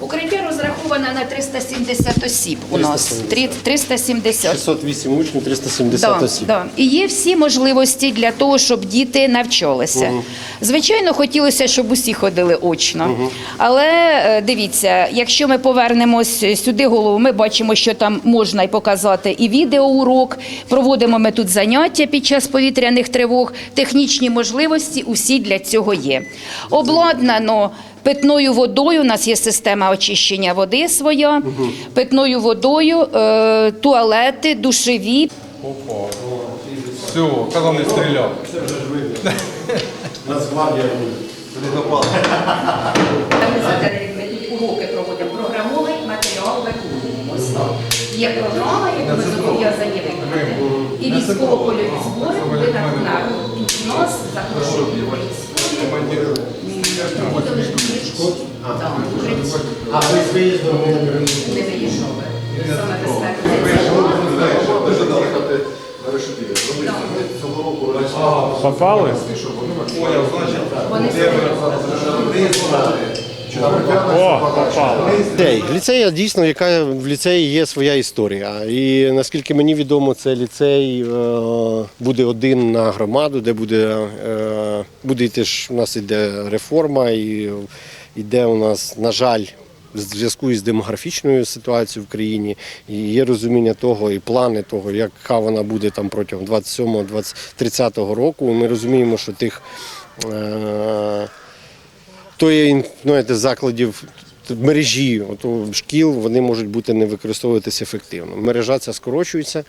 Укриття розраховане на 370 осіб у нас. Трі- 370. 608 учнів, 370 Да, осіб. да. І є всі можливості для того, щоб діти навчалися. Звичайно, хотілося, щоб усі ходили очно. Але е, дивіться, якщо ми повернемось сюди голову, ми бачимо, що там можна і показати і відеоурок. Проводимо ми тут заняття під час повітряних тривог. Технічні можливості усі для цього є. Обладнано. Питною водою у нас є система очищення води своя, питною водою, е, туалети, душеві. Все, казав не стріляв. Нацгвардія. Ми тут уроки проводимо. Програмовий матеріал виконуємо. Є програма, яку ми зобов'язані виконати. І військово-польові збори на на тут у нас запрошені військові. А ви з виїздом не не виїжджали. Саме. Попали? Значить. О, попали. Ліцей. Ліцей дійсно, яка в ліцеї є своя історія. І наскільки мені відомо, це ліцей е, буде один на громаду, де буде, е, буде йти ж у нас іде реформа, і йде у нас, на жаль, в зв'язку із демографічною ситуацією в країні, і є розуміння того, і плани того, яка вона буде там протягом 27-30 року. Ми розуміємо, що тих. Е, тої ну, закладів мережі ото, шкіл вони можуть бути не використовуватися ефективно. Мережа ця скорочується.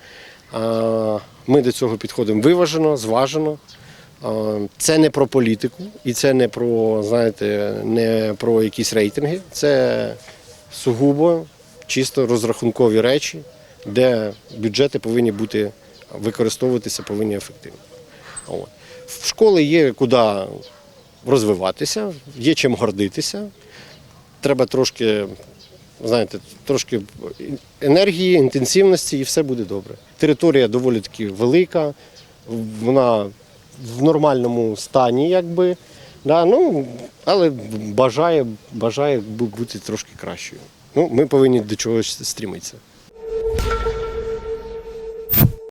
Ми до цього підходимо виважено, зважено. А, Це не про політику і це не про, знаєте, не про якісь рейтинги. Це сугубо чисто розрахункові речі, де бюджети повинні бути використовуватися повинні ефективно. От. В школи є куди розвиватися, є чим гордитися. Треба трошки, знаєте, трошки енергії, інтенсивності і все буде добре. Територія доволі таки велика, вона в нормальному стані, якби. Да, ну, але бажає, бажає бути трошки кращою. Ну, ми повинні до чогось стрімитися.